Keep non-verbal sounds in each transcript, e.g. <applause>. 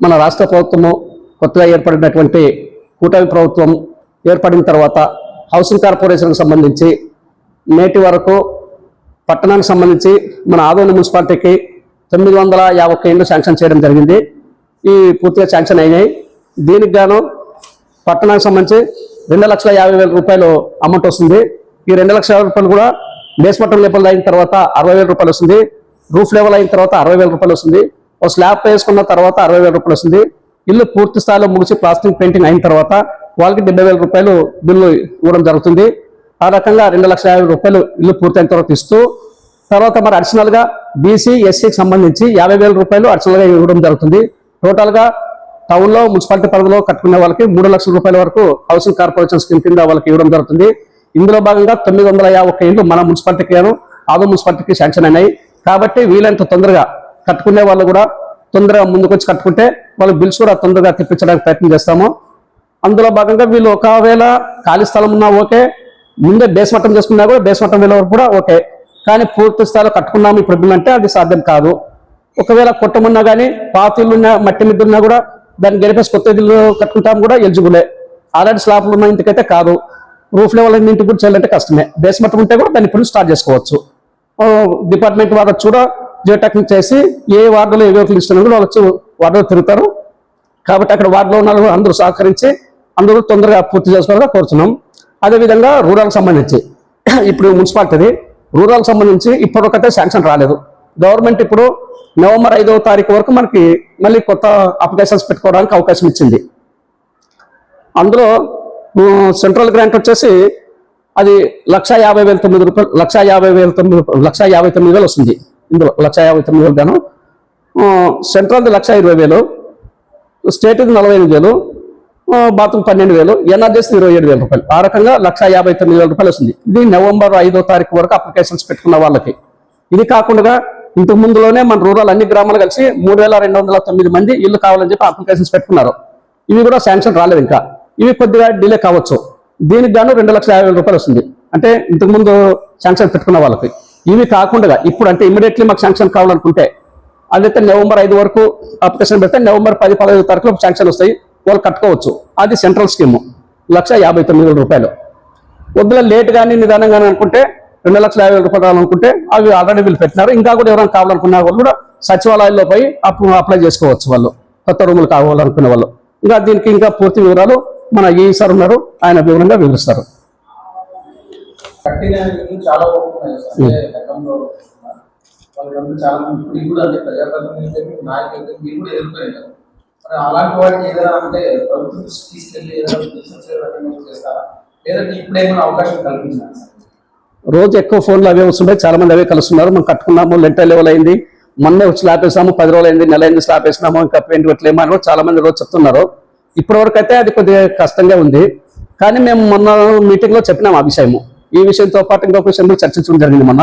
మన రాష్ట్ర ప్రభుత్వము కొత్తగా ఏర్పడినటువంటి కూటమి ప్రభుత్వం ఏర్పడిన తర్వాత హౌసింగ్ కార్పొరేషన్కి సంబంధించి నేటి వరకు పట్టణానికి సంబంధించి మన ఆదోని మున్సిపాలిటీకి తొమ్మిది వందల యాభై ఒక్క ఇండ్లు శాంక్షన్ చేయడం జరిగింది. ఈ పూర్తిగా శాంక్షన్ అయినాయి. దీనికి గాను పట్టణానికి సంబంధించి రెండు లక్షల యాభై వేల రూపాయలు అమౌంట్ వస్తుంది. ఈ రెండు లక్షల యాభై రూపాయలు కూడా బేస్మట్టం లెవెల్ అయిన తర్వాత అరవై వేల రూపాయలు వస్తుంది. రూఫ్ లెవెల్ అయిన తర్వాత అరవై వేల రూపాయలు వస్తుంది. ఒక స్లాబ్ వేసుకున్న తర్వాత అరవై వేల రూపాయలు వస్తుంది. ఇల్లు పూర్తి స్థాయిలో ముగిసి ప్లాస్టింగ్ పెయింటింగ్ అయిన తర్వాత వాళ్ళకి డెబ్బై వేల రూపాయలు బిల్లు ఇవ్వడం జరుగుతుంది. ఆ రకంగా రెండు లక్షల యాభై రూపాయలు ఇల్లు పూర్తయిన తర్వాత ఇస్తూ తర్వాత మరి అడిషనల్గా బీసీ ఎస్సీకి సంబంధించి యాభై వేల రూపాయలు అడిషనల్గా ఇవ్వడం జరుగుతుంది. టోటల్గా టౌన్లో మున్సిపాలిటీ పరిధిలో కట్టుకునే వాళ్ళకి మూడు లక్షల రూపాయల వరకు హౌసింగ్ కార్పొరేషన్ స్కీమ్ కింద వాళ్ళకి ఇవ్వడం జరుగుతుంది. ఇందులో భాగంగా తొమ్మిది వందల యాభై ఒక్క మన మున్సిపాలిటీకి గాను ఆదో మున్సిపాలిటీకి శాంక్షన్ అయినాయి. కాబట్టి వీలైనంత తొందరగా కట్టుకునే వాళ్ళు కూడా తొందరగా ముందుకొచ్చి కట్టుకుంటే వాళ్ళ బిల్స్ కూడా తొందరగా తెప్పించడానికి ప్రయత్నం చేస్తాము. అందులో భాగంగా వీళ్ళు ఒకవేళ ఖాళీ స్థలం ఉన్నా ఓకే ముందే బేస్మట్టం చేసుకున్నా కూడా బేస్మట్టం వెళ్ళే వరకు కూడా ఓకే. కానీ పూర్తి స్థాయిలో కట్టుకున్నాము ఇప్పుడు అంటే అది సాధ్యం కాదు. ఒకవేళ కొట్టమున్నా కానీ పాత ఇల్లు ఉన్నా మట్టి మిద్దరు ఉన్నా కూడా దాన్ని గెలిపేసి కొత్త ఇల్లు కట్టుకుంటాం కూడా ఎలిజిబులే. ఆల్రెడీ స్లాబ్లు ఉన్న ఇంటికైతే కాదు. రూఫ్ లెవెల్ ఇంటికి కూడా చేయాలంటే కష్టమే. బేస్మట్టం ఉంటే కూడా దాన్ని ఇప్పుడు స్టార్ట్ చేసుకోవచ్చు. డిపార్ట్మెంట్ వారు కూడా జియోటెక్నిక్ చేసి ఏ వార్డులో ఏ వెహికల్ ఇస్తున్నా వాళ్ళు వార్డులో తిరుగుతారు. కాబట్టి అక్కడ వార్డులో ఉన్న అందరూ సహకరించి అందరూ తొందరగా పూర్తి చేసుకోవాలని కోరుతున్నాం అదేవిధంగా రూరల్కి సంబంధించి <clears throat> ఇప్పుడు మున్సిపాలిటీ రూరల్ సంబంధించి ఇప్పటికైతే శాంక్షన్ రాలేదు. గవర్నమెంట్ ఇప్పుడు నవంబర్ ఐదవ తారీఖు వరకు మనకి మళ్ళీ కొత్త అప్లికేషన్స్ పెట్టుకోవడానికి అవకాశం ఇచ్చింది. అందులో సెంట్రల్ గ్రాంట్ వచ్చేసి అది లక్ష యాభై వేల తొమ్మిది రూపాయలు లక్ష యాభై వేల తొమ్మిది రూపాయలు లక్ష యాభై తొమ్మిది వేలు వస్తుంది. ఇందులో లక్ష యాభై తొమ్మిది వేలు గాను. సెంట్రల్ది లక్ష ఇరవై వేలు స్టేట్ది నలభై ఎనిమిది వేలు బాత్రూమ్ పన్నెండు వేలు ఎన్ఆర్జెస్ ఇరవై ఏడు వేల రూపాయలు. ఆ రకంగా లక్ష యాభై తొమ్మిది వేల రూపాయలు వస్తుంది. ఇది నవంబర్ ఐదో తారీఖు వరకు అప్లికేషన్స్ పెట్టుకున్న వాళ్ళకి. ఇది కాకుండా ఇంతకు ముందులోనే మన రూరల్ అన్ని గ్రామాలు కలిసి మూడు వేల రెండు వందల తొమ్మిది మంది ఇల్లు కావాలని చెప్పి అప్లికేషన్స్ పెట్టుకున్నారు. ఇవి కూడా శాంక్షన్ రాలేదు ఇంకా. ఇవి కొద్దిగా డిలే కావచ్చు. దీనికి గాను రెండు లక్షల యాభై వేల రూపాయలు వస్తుంది. అంటే ఇంతకుముందు శాంక్షన్ పెట్టుకున్న వాళ్ళకి. ఇవి కాకుండా ఇప్పుడు అంటే ఇమీడియట్లీ మాకు శాంక్షన్ కావాలనుకుంటే అదైతే నవంబర్ ఐదు వరకు అప్లికేషన్ పెడితే నవంబర్ పది పదహైదు తారీఖులో శాంక్షన్ వస్తాయి వాళ్ళు కట్టుకోవచ్చు. అది సెంట్రల్ స్కీమ్. లక్ష యాభై తొమ్మిది వేల రూపాయలు. వద్దుల లేట్ కానీ నిదానం కానీ అనుకుంటే రెండు లక్షల యాభై వేల రూపాయలు కావాలనుకుంటే అవి ఆల్రెడీ వీళ్ళు పెట్టినారు. ఇంకా కూడా ఎవరైనా కావాలనుకున్న వాళ్ళు కూడా సచివాలయాల్లో పోయి అప్పు అప్లై చేసుకోవచ్చు వాళ్ళు. కొత్త రూములు కావాలనుకునే వాళ్ళు. ఇంకా దీనికి ఇంకా పూర్తి వివరాలు మన ఈ సార్ ఉన్నారు. ఆయన వివరంగా వివరిస్తారు. అలాంటి ఏదైనా అంటే ప్రభుత్వం తీసుకెళ్ళి లేదంటే అవకాశం రోజు ఎక్కువ ఫోన్లు అవే వస్తుంటాయి. చాలా మంది అవే కలుస్తున్నారు. మనం కట్టుకున్నాము. లెంటర్ లెవెల్ అయింది. మొన్నే స్లాబ్ వేసాము పది రోజులు అయింది. నెల అయింది. స్లాబ్ వేసినాము. ఇంకా పెయింట్ పెట్టలేము అని కూడా చాలా మంది రోజు చెప్తున్నారు. ఇప్పటివరకు అయితే అది కొద్దిగా కష్టంగా ఉంది. కానీ మేము మొన్న మీటింగ్లో చెప్పినాము చెప్పినాం ఆ విషయము. ఈ విషయంతో పాటు ఇంకొక విషయం కూడా చర్చించడం జరిగింది మొన్న.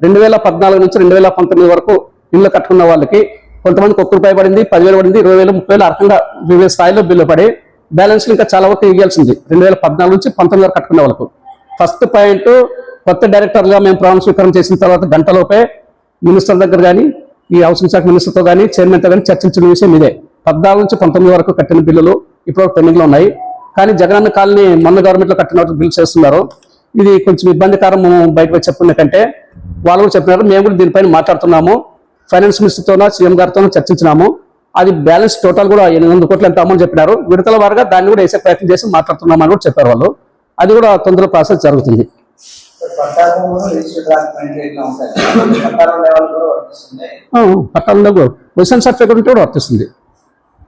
రెండు వేల పద్నాలుగు నుంచి రెండు వేల పంతొమ్మిది వరకు ఇల్లు కట్టుకున్న వాళ్ళకి కొంతమందికి ఒక్క రూపాయి పడింది పదివేలు పడింది ఇరవై వేలు ముప్పై వేలు అర్థంగా వివిధ స్థాయిలో బిల్లు పడి బ్యాలెన్స్ ఇంకా చాలా వరకు ఇవ్వాల్సింది రెండు వేల పద్నాలుగు నుంచి పంతొమ్మిది వరకు కట్టుకునే వాళ్ళకు. ఫస్ట్ పాయింట్ కొత్త డైరెక్టర్గా మేము ప్రాణ స్వీకారం చేసిన తర్వాత గంటలోపే మినిస్టర్ దగ్గర కానీ ఈ హౌసింగ్ శాఖ మినిస్టర్తో కానీ చైర్మన్తో కానీ చర్చించిన విషయం ఇదే. పద్నాలుగు నుంచి పంతొమ్మిది వరకు కట్టిన బిల్లులు ఇప్పుడు పెండింగ్లో ఉన్నాయి. కానీ జగనన్న కాలనీ మొన్న గవర్నమెంట్లో కట్టిన బిల్లు చేస్తున్నారు ఇది కొంచెం ఇబ్బందికరం బయటకు వచ్చి కంటే వాళ్ళు కూడా చెప్పినారు మేము కూడా దీనిపైన మాట్లాడుతున్నాము. ఫైనాన్స్ మినిస్టర్తోనో సీఎం గారితోనో చర్చించినాము. అది బ్యాలెన్స్ టోటల్ కూడా ఎనిమిది వందల కోట్లు ఎంత అమౌంట్ చెప్పినారు. విడతల వారుగా దాన్ని కూడా వేసే ప్రయత్నం చేసి మాట్లాడుతున్నామని కూడా చెప్పారు వాళ్ళు. అది కూడా తొందరలో ప్రాసెస్ జరుగుతుంది. పట్టాలలో పొజిషన్ సర్టిఫికేట్ ఉంటే కూడా వర్తిస్తుంది.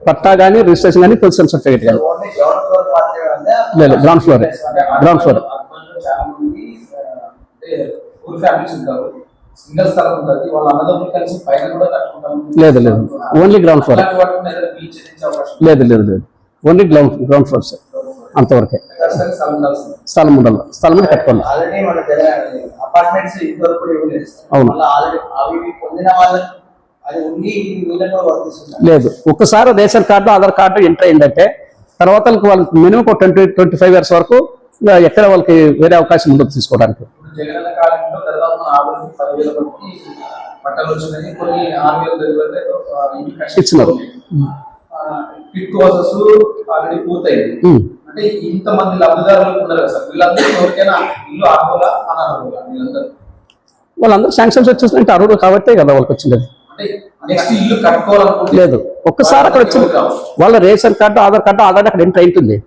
పట్టా కానీ రిజిస్ట్రేషన్ కానీ పొజిషన్ సర్టిఫికేట్ కానీ ఓన్లీ గ్రౌండ్ ఫ్లోర్ మాత్రమే ఉందా? లేదు, లేదు, లేదు. బిల్ చెల్లించే అవకాశం లేదు లేదు లేదు. Only ground ground floor sir అంతవరకే. స్థలం ఉండాలి. స్థలం మీద కట్టుకోవాలి ఆల్రెడీ మన అపార్ట్మెంట్స్ ఇంతవరకు కూడా ఇవ్వలేదు అవును. లేదు. ఒక్కసారి ration card Aadhaar card enter అయిందంటే తర్వాత వాళ్ళకి minimum twenty twenty five years వరకు ఎక్కడ వాళ్ళకి వేరే అవకాశం ఉండదు తీసుకోవడానికి. ఇచ్చినారు. అంటే ఇంతమంది లబ్ధిదారులు ఉన్నారు సార్. వీళ్ళందరూ ఎవరికైనా ఇల్లు అర్హులా అనర్హులా వీళ్ళందరూ? వాళ్ళందరూ శాంక్షన్స్ వచ్చేసినట్టు అరువులు కాబట్టే కదా వాళ్ళకి వచ్చింది లేదు. ఒక్కసారి అక్కడ వచ్చింది వాళ్ళ ration card Aadhaar card Aadhaar అక్కడ ఎంటర్ అయింటుంది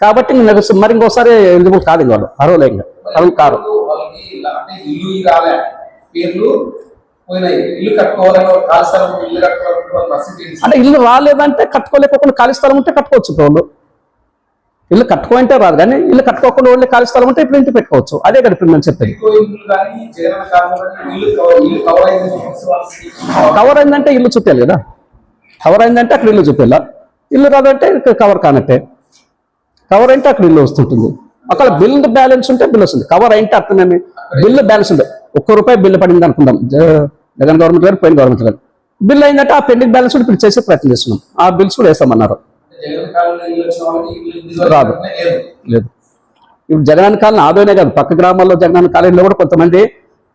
కాబట్టి నెక్స్ట్ మరి ఇంకోసారి ఎలిజిబుల్ కాదు ఇంక వాళ్ళు. అరువులే ఇంకా. అరువులు కారు. అంటే ఇల్లు రాలేదంటే కట్టుకోలేకపోకుండా ఖాళీ స్థలం ఉంటే కట్టుకోవచ్చు ఇప్పుడు వాళ్ళు. ఇల్లు కట్టుకోంటే రాదు కానీ ఇల్లు కట్టుకోకుండా ఓన్లీ ఖాళీ స్థలం ఉంటే ఇప్పుడు ఇంటి పెట్టుకోవచ్చు. అదే కదా ఇప్పుడు నేను చెప్పేది. కానీ కవర్ అయిందంటే ఇల్లు చూపించాలి కదా. కవర్ అయిందంటే అక్కడ ఇల్లు చూపేలా ఇల్లు రాదంటే కవర్ కానట్టే. కవర్ అంటే అక్కడ ఇల్లు వస్తుంటుంది. అక్కడ బిల్ బ్యాలెన్స్ ఉంటే బిల్ వస్తుంది. కవర్ అయితే అర్థమేమి బిల్ బ్యాలెన్స్ ఉంటే. ఒక్క రూపాయి బిల్లు పడింది అనుకుందాం. జగన్ గవర్నమెంట్ గారు పోయిన గవర్నమెంట్ గారు. బిల్ అయిందంటే ఆ పెండింగ్ బ్యాలెన్స్ కూడా ఇప్పుడు చేసే ప్రయత్నం చేస్తున్నాం. ఆ బిల్స్ కూడా వేస్తామన్నారు. రాదు. లేదు. ఇప్పుడు జగనాన్ని కాలనీ ఆదోనే కాదు. పక్క గ్రామాల్లో జగనాన్ని కాలనీలో కూడా కొంతమంది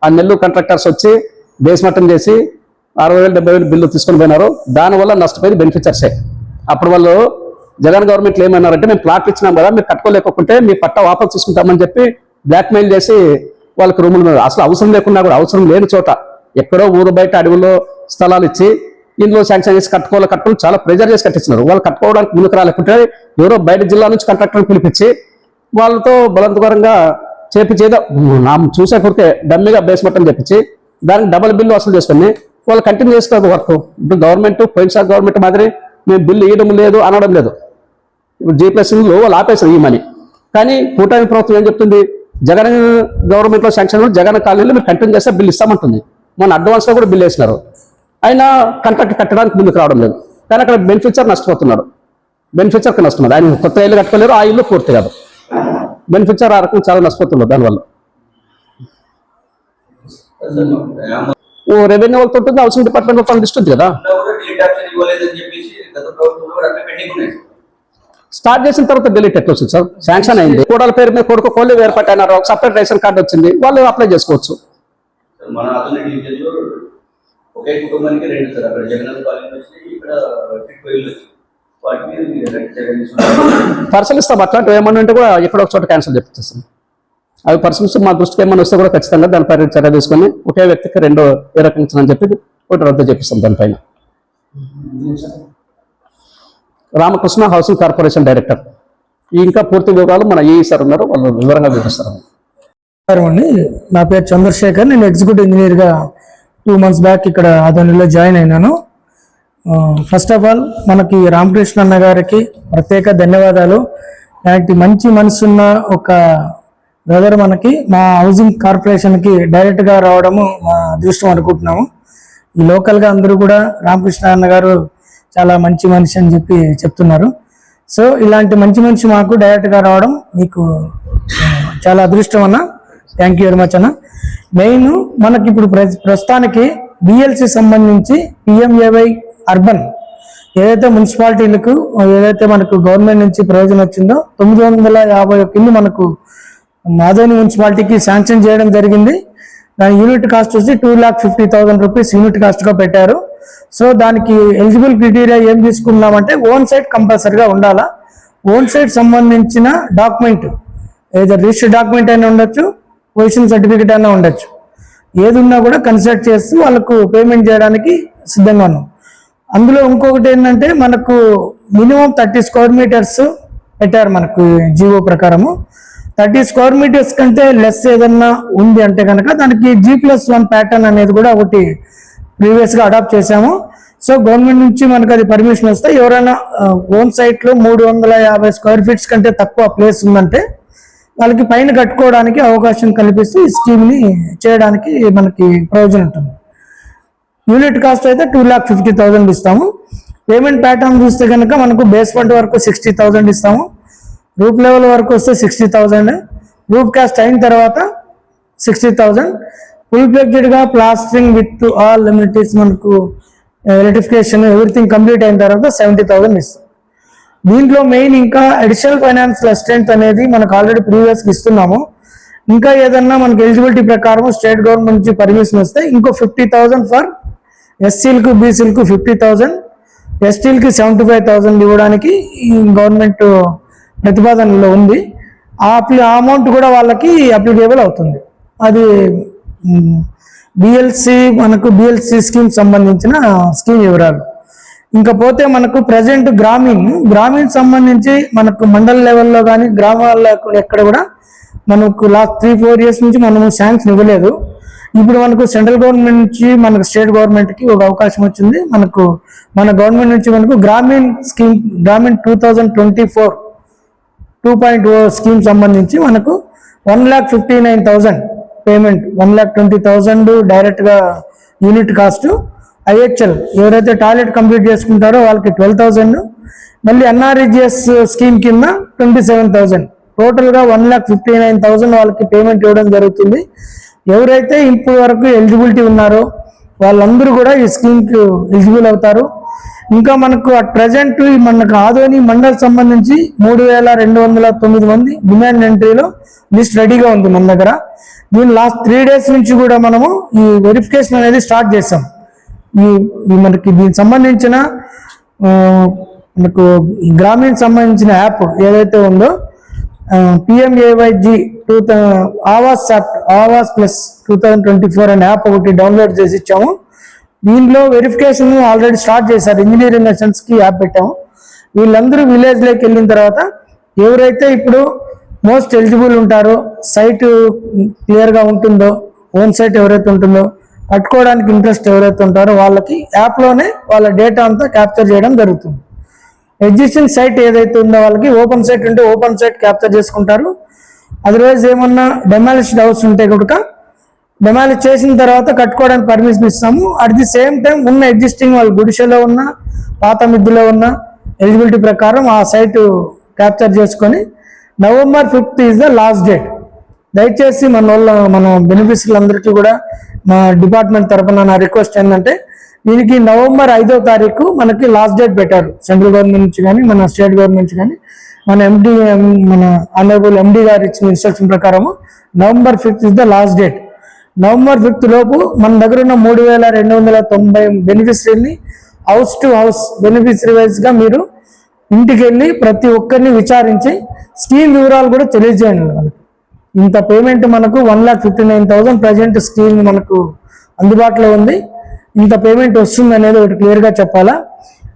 ఆ నెల్లూరు కాంట్రాక్టర్స్ వచ్చి బేస్మట్టం చేసి అరవై వేలు డెబ్బై వేలు బిల్లు తీసుకొని పోయినారు. దానివల్ల నష్టపోయింది బెనిఫిషర్సే అప్పుడు వాళ్ళు జగన్ గవర్నమెంట్లో ఏమన్నారంటే మేము ప్లాట్ ఇచ్చినాం కదా మీరు కట్టుకోలేకపోతే మీ పట్ట వాపసు తీసుకుంటామని చెప్పి బ్లాక్మెయిల్ చేసి వాళ్ళకి రూముల అసలు అవసరం లేకున్నా కూడా అవసరం లేని చోట ఎక్కడో ఊరు బయట అడవుల్లో స్థలాలు ఇచ్చి ఇందులో శాంక్షన్ చేసి కట్టుకోవాలి కట్టుకుని చాలా ప్రెజర్ చేసి కట్టించినారు వాళ్ళు కట్టుకోవడానికి ముందుకు రాలేకుంటే ఎవరో బయట జిల్లా నుంచి కాంట్రాక్టర్ని పిలిపించి వాళ్ళతో బలవంతకరంగా చేపించేదో నా చూసే కొరికే డమ్మీగా బేస్మెంట్ చెప్పించి దానికి డబల్ బిల్లు వసూలు చేసుకుని వాళ్ళు కంటిన్యూ చేసుకోదు వర్క్ ఇప్పుడు గవర్నమెంట్ పోయినసారి గవర్నమెంట్ మాదిరి మేము బిల్లు ఇవ్వడం లేదు అనడం లేదు. ఇప్పుడు జీ ప్లస్లో వాళ్ళు ఆపేశారు ఈ మనీ కానీ కూటమి ప్రభుత్వం ఏం చెప్తుంది? జగన్ గవర్నమెంట్లో శాంక్షన్ జగన్ కాలనీలో మీరు కంటిన్యూ చేస్తే బిల్లు ఇస్తామంటుంది. మన అడ్వాన్స్లో కూడా బిల్ వేసినారు. అయినా కంట్రాక్ట్ కట్టడానికి ముందుకు రావడం లేదు. కానీ అక్కడ బెనిఫిషర్ నష్టపోతున్నాడు. బెనిఫిషర్కి నష్టం ఆయన కొత్త ఇల్లు కట్టుకోలేరు ఆ ఇల్లు పూర్తి కాదు. బెనిఫిషర్ ఆ రకం చాలా నష్టపోతున్నాడు దానివల్ల. ఓ రెవెన్యూ వాళ్ళతో ఉంటుంది హౌసింగ్ డిపార్ట్మెంట్ ఫండ్ ఇస్తుంది కదా. స్టార్ట్ చేసిన తర్వాత డిలీట్ ఎట్లా వచ్చింది సార్? శాంక్షన్ అయింది. కోడల పేరు మీద కొడుకు కోళ్ళు ఏర్పాటు ఒక సపరేట్ రేషన్ కార్డు వచ్చింది వాళ్ళు అప్లై చేసుకోవచ్చు మన ఆధునిక డివిజన్లో ఒకే కుటుంబానికి రెండు సార్. అక్కడ జగన్నాథ్ కాలేజ్ వచ్చి ఇక్కడ తీసుకున్నారు. పరిశీలిస్తాం. అట్లాంటివి ఏమన్నా ఉంటే కూడా ఎక్కడో ఒక చోట క్యాన్సిల్ చేపిస్తాం అవి పరిశీలిస్తే మా దృష్టికి ఏమైనా వస్తే కూడా ఖచ్చితంగా దానిపై చర్య తీసుకొని ఒకే వ్యక్తికి రెండో ఏ రకంగా ఇచ్చిందని చెప్పి ఒకటి రద్దు చేపిస్తాం దానిపైన రామకృష్ణ హౌసింగ్ కార్పొరేషన్ డైరెక్టర్. ఈ ఇంకా పూర్తి వివరాలు మన ఈ సార్ ఉన్నారు. వాళ్ళు వివరంగా వివరిస్తారు. నా పేరు చంద్రశేఖర్. నేను ఎగ్జిక్యూటివ్ ఇంజనీర్గా టూ మంత్స్ బ్యాక్ ఇక్కడ ఆధ్వర్యంలో జాయిన్ అయినాను. ఫస్ట్ ఆఫ్ ఆల్ మనకి రామకృష్ణ అన్న గారికి ప్రత్యేక ధన్యవాదాలు. ఇలాంటి మంచి మనసున్న ఒక బ్రదర్ మనకి మా హౌసింగ్ కార్పొరేషన్కి డైరెక్ట్గా రావడము మా అదృష్టం అనుకుంటున్నాము. ఈ లోకల్గా అందరూ కూడా రామకృష్ణ అన్న గారు చాలా మంచి మనిషి అని చెప్పి చెప్తున్నారు. సో ఇలాంటి మంచి మనిషి మాకు డైరెక్ట్గా రావడం మీకు చాలా అదృష్టం అన్న. థ్యాంక్ యూ వెరీ మచ్ అన్న. మెయిన్ మనకి ఇప్పుడు ప్ర- ప్రస్తుతానికి బిఎల్సి సంబంధించి పిఎంఏవై అర్బన్ ఏదైతే మున్సిపాలిటీలకు ఏదైతే మనకు గవర్నమెంట్ నుంచి ప్రయోజనం వచ్చిందో తొమ్మిది వందల యాభై ఒక ఇల్లు మనకు మాధవని మున్సిపాలిటీకి శాంక్షన్ చేయడం జరిగింది. దాని యూనిట్ కాస్ట్ వచ్చి two lakh fifty thousand rupees unit కాస్ట్గా పెట్టారు. సో దానికి ఎలిజిబుల్ క్రైటీరియా ఏం తీసుకున్నామంటే ఓన్ సైట్ కంపల్సరిగా ఉండాలా. ఓన్ సైట్ సంబంధించిన డాక్యుమెంట్ ఏదో రిజిస్టర్ డాక్యుమెంట్ అయినా ఉండొచ్చు పొజిషన్ సర్టిఫికేట్ అయినా ఉండొచ్చు. ఏది ఉన్నా కూడా కన్సల్ట్ చేస్తూ వాళ్ళకు పేమెంట్ చేయడానికి సిద్ధంగా ఉన్నాం. అందులో ఇంకొకటి ఏంటంటే మనకు మినిమం థర్టీ స్క్వేర్ మీటర్స్ పెట్టారు మనకు జీవో ప్రకారము. థర్టీ స్క్వేర్ మీటర్స్ కంటే లెస్ ఏదన్నా ఉంది అంటే కనుక దానికి జీ ప్లస్ వన్ ప్యాటర్న్ అనేది కూడా ఒకటి ప్రీవియస్గా అడాప్ట్ చేశాము. సో గవర్నమెంట్ నుంచి మనకు అది పర్మిషన్ వస్తే ఎవరైనా ఓన్ సైట్లో మూడు వందల యాభై స్క్వేర్ ఫీట్స్ కంటే తక్కువ ప్లేస్ ఉందంటే వాళ్ళకి పైన కట్టుకోవడానికి అవకాశం కల్పిస్తూ ఈ స్కీమ్ని చేయడానికి మనకి ప్రయోజనం ఉంటుంది. యూనిట్ కాస్ట్ అయితే టూ ల్యాక్ ఫిఫ్టీ థౌసండ్ ఇస్తాము. పేమెంట్ ప్యాటర్న్ చూస్తే కనుక మనకు బేస్ ఫండ్ వరకు సిక్స్టీ థౌసండ్ ఇస్తాము. రూప్ లెవెల్ వరకు వస్తే సిక్స్టీ థౌసండ్ రూప్ కాస్ట్ అయిన తర్వాత సిక్స్టీ థౌసండ్ ఫుల్గా ప్లాస్టరింగ్ విత్ ఆల్ ఎమ్యూనిటీస్ మనకు ఎలక్ట్రిఫికేషన్ ఎవ్రీథింగ్ కంప్లీట్ అయిన తర్వాత సెవెంటీ థౌసండ్ ఇస్తాం. దీంట్లో మెయిన్ ఇంకా అడిషనల్ ఫైనాన్స్ అసిస్టెంట్ అనేది మనకు ఆల్రెడీ ప్రీవియస్ ఇస్తున్నాము. ఇంకా ఏదన్నా మనకి ఎలిజిబిలిటీ ప్రకారం స్టేట్ గవర్నమెంట్ నుంచి పర్మిషన్ వస్తే ఇంకో ఫిఫ్టీ థౌజండ్ ఫర్ ఎస్సీలకు బీసీలకు ఫిఫ్టీ థౌజండ్ ఎస్టీలకి సెవెంటీ ఫైవ్ థౌజండ్ ఇవ్వడానికి ఈ గవర్నమెంట్ ప్రతిపాదనలో ఉంది. ఆ ఆ అమౌంట్ కూడా వాళ్ళకి అప్లికేబుల్ అవుతుంది. అది బిఎల్సి మనకు బిఎల్సి స్కీమ్ సంబంధించిన స్కీమ్ వివరాలు. ఇంకా పోతే మనకు ప్రజెంట్ గ్రామీణ్ గ్రామీణ్ సంబంధించి మనకు మండల లెవెల్లో కానీ గ్రామాల్లో ఎక్కడ కూడా మనకు లాస్ట్ త్రీ ఫోర్ ఇయర్స్ నుంచి మనము శాంక్షన్ ఇవ్వలేదు. ఇప్పుడు మనకు సెంట్రల్ గవర్నమెంట్ నుంచి మనకు స్టేట్ గవర్నమెంట్కి ఒక అవకాశం వచ్చింది. మనకు మన గవర్నమెంట్ నుంచి మనకు Grameen scheme Grameen two thousand twenty four two point O scheme సంబంధించి మనకు one lakh fifty nine thousand payment one lakh twenty thousand డైరెక్ట్గా యూనిట్ కాస్ట్ ఐహెచ్ఎల్ ఎవరైతే టాయిలెట్ కంప్లీట్ చేసుకుంటారో వాళ్ళకి ట్వెల్వ్ థౌజండ్ మళ్ళీ ఎన్ఆర్ఈజిఎస్ స్కీమ్ కింద ట్వంటీ సెవెన్ థౌజండ్. టోటల్గా one lakh fifty nine thousand వాళ్ళకి పేమెంట్ ఇవ్వడం జరుగుతుంది. ఎవరైతే ఇప్పుడు వరకు ఎలిజిబిలిటీ ఉన్నారో వాళ్ళందరూ కూడా ఈ స్కీమ్కి ఎలిజిబుల్ అవుతారు. ఇంకా మనకు అట్ ప్రజెంట్ మనకు ఆదోని మండల్ సంబంధించి మూడు వేల రెండు వందల తొమ్మిది మంది డిమాండ్ ఎంట్రీలో లిస్ట్ రెడీగా ఉంది మన దగ్గర. దీని లాస్ట్ త్రీ డేస్ నుంచి కూడా మనము ఈ వెరిఫికేషన్ అనేది స్టార్ట్ చేసాం ఈ మనకి దీనికి సంబంధించిన మనకు గ్రామీణ సంబంధించిన యాప్ ఏదైతే ఉందో PMAYG two Awaas app Awaas plus two thousand twenty four అనే యాప్ ఒకటి డౌన్లోడ్ చేసి ఇచ్చాము. దీనిలో వెరిఫికేషన్ ఆల్రెడీ స్టార్ట్ చేశారు. ఇంజనీరింగ్ లెసన్స్కి యాప్ పెట్టాము. వీళ్ళందరూ విలేజ్లోకి వెళ్ళిన తర్వాత ఎవరైతే ఇప్పుడు మోస్ట్ ఎలిజిబుల్ ఉంటారో సైట్ క్లియర్గా ఉంటుందో ఓన్ సైట్ ఎవరైతే ఉంటుందో కట్టుకోవడానికి ఇంట్రెస్ట్ ఎవరైతే ఉంటారో వాళ్ళకి యాప్లోనే వాళ్ళ డేటా అంతా క్యాప్చర్ చేయడం జరుగుతుంది. ఎగ్జిస్టింగ్ సైట్ ఏదైతే ఉందో వాళ్ళకి ఓపెన్ సైట్ ఉంటే ఓపెన్ సైట్ క్యాప్చర్ చేసుకుంటారు. అదర్వైజ్ ఏమన్నా డెమాలిష్డ్ హౌస్ ఉంటే కనుక డెమాలిష్ చేసిన తర్వాత కట్టుకోవడానికి పర్మిషన్ ఇస్తాము. అట్ ది సేమ్ టైం ఉన్న ఎగ్జిస్టింగ్ వాళ్ళు గుడిసెలో ఉన్న పాత మిద్దులో ఉన్న ఎలిజిబిలిటీ ప్రకారం ఆ సైట్ క్యాప్చర్ చేసుకొని November fifth is the last date దయచేసి మన వాళ్ళ మన బెనిఫిషరీలందరికీ కూడా మా డిపార్ట్మెంట్ తరపున నా రిక్వెస్ట్ ఏంటంటే దీనికి నవంబర్ ఐదో తారీఖు మనకి లాస్ట్ డేట్ పెట్టారు. సెంట్రల్ గవర్నమెంట్ నుంచి కానీ మన స్టేట్ గవర్నమెంట్ నుంచి కానీ మన ఎండి మన ఆనరబుల్ ఎండి గారు ఇచ్చిన ఇన్స్ట్రక్షన్ ప్రకారము November fifth is the last date. November fifth లోపు మన దగ్గర ఉన్న మూడు వేల రెండు వందల తొంభై బెనిఫిషరీని హౌస్ టు హౌస్ బెనిఫిషరీ వైజ్గా మీరు ఇంటికి వెళ్ళి ప్రతి ఒక్కరిని విచారించి స్కీమ్ వివరాలు కూడా తెలియజేయండి వాళ్ళకి. ఇంత పేమెంట్ మనకు one lakh fifty nine thousand present scheme మనకు అందుబాటులో ఉంది. ఇంత పేమెంట్ వస్తుంది అనేది ఒకటి క్లియర్గా చెప్పాలా?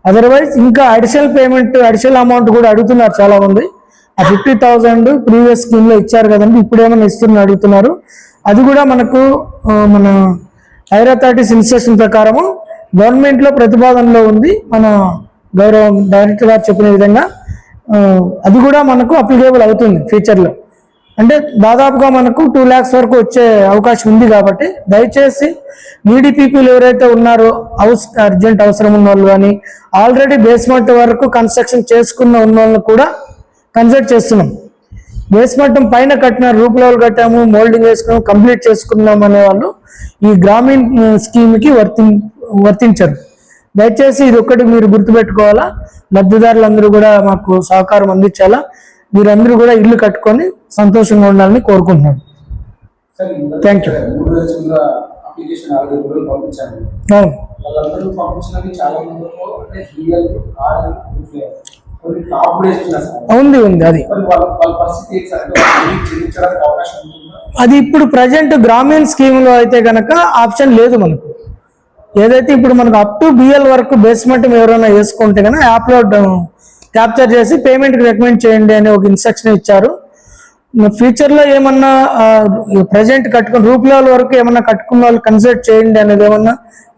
అదర్వైజ్ ఇంకా అడిషనల్ పేమెంట్ అడిషనల్ అమౌంట్ కూడా అడుగుతున్నారు చాలా మంది ఆ ఫిఫ్టీ థౌసండ్ ప్రీవియస్ స్కీమ్లో ఇచ్చారు కదండి ఇప్పుడు ఏమైనా అడుగుతున్నారు. అది కూడా మనకు మన హైర్ అథారిటీస్ ఇన్స్ట్రక్షన్ ప్రకారము గవర్నమెంట్లో ప్రతిపాదనలో ఉంది. మన గౌరవం డైరెక్టర్ గారు చెప్పిన విధంగా అది కూడా మనకు అప్లికేబుల్ అవుతుంది ఫ్యూచర్లో అంటే దాదాపుగా మనకు టూ ల్యాక్స్ వరకు వచ్చే అవకాశం ఉంది కాబట్టి దయచేసి నీడీ పీపుల్ ఎవరైతే ఉన్నారో హౌస్ అర్జెంట్ అవసరం ఉన్న వాళ్ళు కానీ ఆల్రెడీ బేస్మెంట్ వరకు కన్స్ట్రక్షన్ చేసుకున్న ఉన్న వాళ్ళని కూడా కన్సల్ట్ చేస్తున్నాం. బేస్మెంట్ పైన కట్టిన రూప్ లెవెల్ కట్టాము మోల్డింగ్ వేసుకున్నాము కంప్లీట్ చేసుకున్నాం అనే వాళ్ళు ఈ గ్రామీణ స్కీమ్కి వర్తిం వర్తి వర్తించరు. దయచేసి ఇది ఒక్కటి మీరు గుర్తుపెట్టుకోవాలా? లబ్ధిదారులందరూ కూడా మాకు సహకారం అందించాలా? మీరందరూ కూడా ఇల్లు కట్టుకొని సంతోషంగా ఉండాలని కోరుకుంటున్నాను. ఇస్తున్నారు సార్. ఉంది ఉంది అది. అది ఇప్పుడు ప్రజెంట్ గ్రామీణ స్కీమ్లో అయితే గనక ఆప్షన్ లేదు మనకు. ఏదైతే ఇప్పుడు మనకు అప్ టు బిఎల్ వరకు బేస్మెంట్ ఎవరైనా వేసుకుంటే కనుక యాప్లో క్యాప్చర్ చేసి పేమెంట్కి రికమెండ్ చేయండి అని ఒక ఇన్స్ట్రక్షన్ ఇచ్చారు. ఫ్యూచర్లో ఏమన్నా ప్రజెంట్ కట్టుకుని రూపాయల వరకు ఏమన్నా కట్టుకున్న వాళ్ళు కన్సల్ట్ చేయండి అనేది ఏమన్నా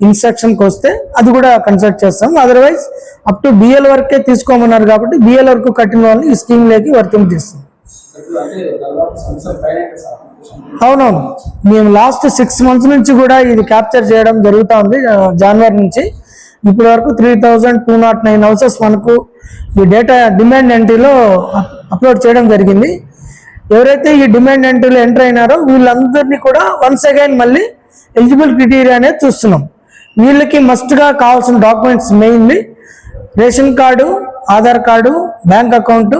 ఇన్స్ట్రక్షన్కి వస్తే అది కూడా కన్సల్ట్ చేస్తాం. అదర్వైజ్ అప్ టు బిఎల్ వరకే తీసుకోమన్నారు కాబట్టి బిఎల్ వరకు కట్టిన వాళ్ళని ఈ స్కీమ్లోకి వర్తింపు వర్తింపజేస్తాం అవునవును. మేము లాస్ట్ సిక్స్ మంత్స్ నుంచి కూడా ఇది క్యాప్చర్ చేయడం జరుగుతూ ఉంది జనవరి నుంచి. ఇప్పటి వరకు three thousand two not nine houses మనకు ఈ డేటా డిమాండ్ ఎంట్రీలో అప్లోడ్ చేయడం జరిగింది. ఎవరైతే ఈ డిమాండ్ ఎంట్రీలో ఎంటర్ అయినారో వీళ్ళందరినీ కూడా వన్స్ అగైన్ మళ్ళీ ఎలిజిబుల్ క్రిటీరియా అనేది చూస్తున్నాం. వీళ్ళకి మస్ట్గా కావాల్సిన documents mainly ration card Aadhaar card bank account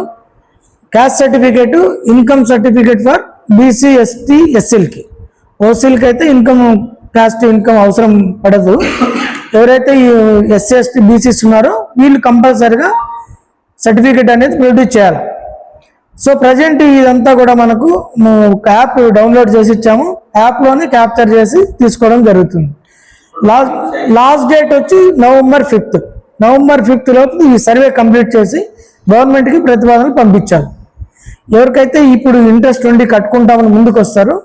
caste certificate income certificate for BC ST ఎస్సీలకి ఓసీలకి అయితే ఇన్కమ్ క్యాస్ట్ ఇన్కమ్ అవసరం పడదు. ఎవరైతే ఈ ఎస్సీ ఎస్టీ బీసీస్ ఉన్నారో వీళ్ళు కంపల్సరిగా సర్టిఫికేట్ అనేది ప్రొడ్యూస్ చేయాలి. సో ప్రజెంట్ ఇదంతా కూడా మనకు ఒక యాప్ డౌన్లోడ్ చేసి ఇచ్చాము. యాప్లోనే క్యాప్చర్ చేసి తీసుకోవడం జరుగుతుంది. లాస్ట్ లాస్ట్ డేట్ వచ్చి నవంబర్ ఫిఫ్త్. నవంబర్ ఫిఫ్త్ లోపు ఈ సర్వే కంప్లీట్ చేసి గవర్నమెంట్కి ప్రతిపాదనలు పంపించాలి. ఎవరికైతే ఇప్పుడు ఇంట్రెస్ట్ ఉండి కట్టుకుంటామని ముందుకు వస్తారో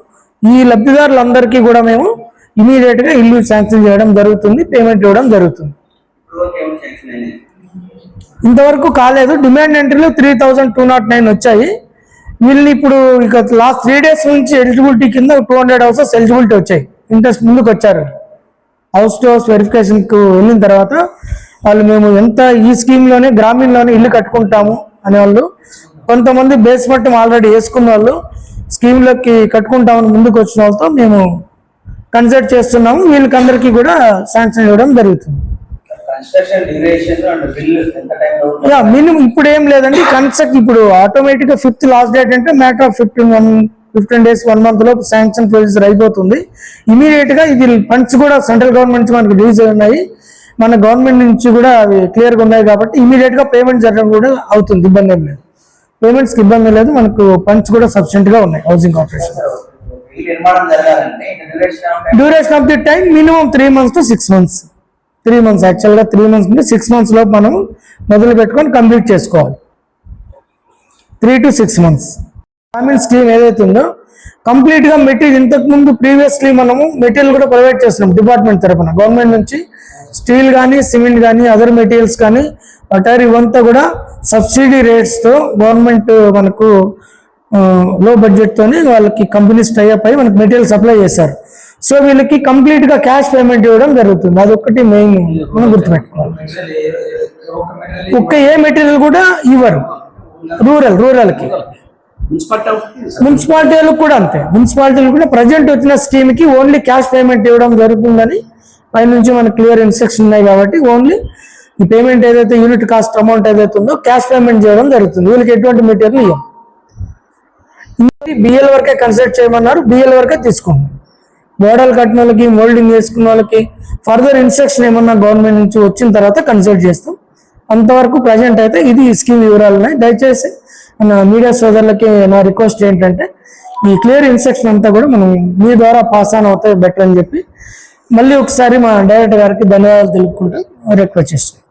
ఈ లబ్ధిదారులందరికీ కూడా మేము ఇమీడియట్గా ఇల్లు శాంక్షన్ చేయడం జరుగుతుంది పేమెంట్ ఇవ్వడం జరుగుతుంది. ఇంతవరకు కాలేదు. Demand ఎంట్రీలో three thousand two not nine వచ్చాయి. వీళ్ళు ఇప్పుడు ఇక లాస్ట్ త్రీ డేస్ నుంచి ఎలిజిబిలిటీ కింద టూ హండ్రెడ్ హౌసెస్ ఎలిజిబిలిటీ వచ్చాయి. ఇంట్రెస్ట్ ముందుకు వచ్చారు. హౌస్ టు హౌస్ వెరిఫికేషన్కు వెళ్ళిన తర్వాత వాళ్ళు మేము ఎంత ఈ స్కీమ్లోనే గ్రామీణలోనే ఇల్లు కట్టుకుంటాము అనేవాళ్ళు. కొంతమంది బేస్ మట్టం ఆల్రెడీ వేసుకున్న వాళ్ళు. స్కీమ్లోకి కట్టుకుంటామని ముందుకు వచ్చిన వాళ్ళతో మేము కన్సల్ట్ చేస్తున్నాము వీళ్ళకందరికీ కూడా శాంక్షన్ ఇవ్వడం జరుగుతుంది. మినిమం ఇప్పుడు ఏం లేదండి. కన్స్ట్రక్ట్ ఇప్పుడు ఆటోమేటిక్గా ఫిఫ్త్ లాస్ట్ డేట్ అంటే matter of fifteen one fifteen days one month లోపు శాంక్షన్ ప్రొసీజర్ అయిపోతుంది. ఇమీడియట్గా ఇది ఫండ్స్ కూడా సెంట్రల్ గవర్నమెంట్ నుంచి మనకి రిలీజ్ ఉన్నాయి. మన గవర్నమెంట్ నుంచి కూడా అవి క్లియర్గా ఉన్నాయి కాబట్టి ఇమీడియట్గా పేమెంట్ జరగడం కూడా అవుతుంది. ఇబ్బంది ఏం లేదు. పేమెంట్స్కి ఇబ్బంది లేదు. మనకు ఫండ్స్ కూడా సఫిషియెంట్గా ఉన్నాయి. Housing corporation duration of the time minimum three months to six months three months యాక్చువల్గా త్రీ మంత్స్ నుండి సిక్స్ మంత్స్ లోపు మనం మొదలు పెట్టుకొని కంప్లీట్ చేసుకోవాలి. త్రీ టు సిక్స్ మంత్స్ గ్రామీణ స్కీమ్ ఏదైతే ఉందో కంప్లీట్గా మెటీరియల్ ఇంతకుముందు ప్రీవియస్లీ మనము మెటీరియల్ కూడా ప్రొవైడ్ చేస్తున్నాం డిపార్ట్మెంట్ తరఫున గవర్నమెంట్ నుంచి స్టీల్ కానీ సిమెంట్ కానీ అదర్ మెటీరియల్స్ కానీ వటార్ ఇవంతా కూడా సబ్సిడీ రేట్స్తో గవర్నమెంట్ మనకు లో బడ్జెట్ తోని వాళ్ళకి కంపెనీస్ టైఅప్ అయ్యి మనకి మెటీరియల్ సప్లై చేశారు. సో వీళ్ళకి కంప్లీట్గా క్యాష్ పేమెంట్ ఇవ్వడం జరుగుతుంది. అదొక్కటి మెయిన్ మనం గుర్తుపెట్టుకోవాలి. ఒక్క ఏ మెటీరియల్ కూడా ఇవ్వరు. రూరల్ రూరల్కి మున్సిపాలిటీలకు కూడా అంతే. మున్సిపాలిటీలు కూడా ప్రజెంట్ వచ్చిన స్కీమ్కి ఓన్లీ క్యాష్ పేమెంట్ ఇవ్వడం జరుగుతుందని పై నుంచి మనకు క్లియర్ ఇన్స్ట్రక్షన్ ఉన్నాయి కాబట్టి ఓన్లీ ఈ పేమెంట్ ఏదైతే యూనిట్ కాస్ట్ అమౌంట్ ఏదైతే ఉందో క్యాష్ పేమెంట్ చేయడం జరుగుతుంది. వీళ్ళకి ఎటువంటి మెటీరియల్ ఇవ్వం బిఎల్ వరకే కన్సల్ట్ చేయమన్నారు. బిఎల్ వరకే తీసుకోండి. మోడల్ కట్టిన వాళ్ళకి మోల్డింగ్ వేసుకున్న వాళ్ళకి ఫర్దర్ ఇన్స్ట్రక్షన్ ఏమన్నా గవర్నమెంట్ నుంచి వచ్చిన తర్వాత కన్సల్ట్ చేస్తాం. అంతవరకు ప్రజెంట్ అయితే ఇది ఈ స్కీమ్ వివరాలు ఉన్నాయి దయచేసి మన మీడియా సోదరులకి నా రిక్వెస్ట్ ఏంటంటే ఈ క్లియర్ ఇన్స్ట్రక్షన్ అంతా కూడా మనం మీ ద్వారా పాస్ ఆన్ అవుతాయి బెటర్ అని చెప్పి మళ్ళీ ఒకసారి మా డైరెక్టర్ గారికి ధన్యవాదాలు తెలుపుకుంటూ రిక్వెస్ట్ చేస్తున్నాం.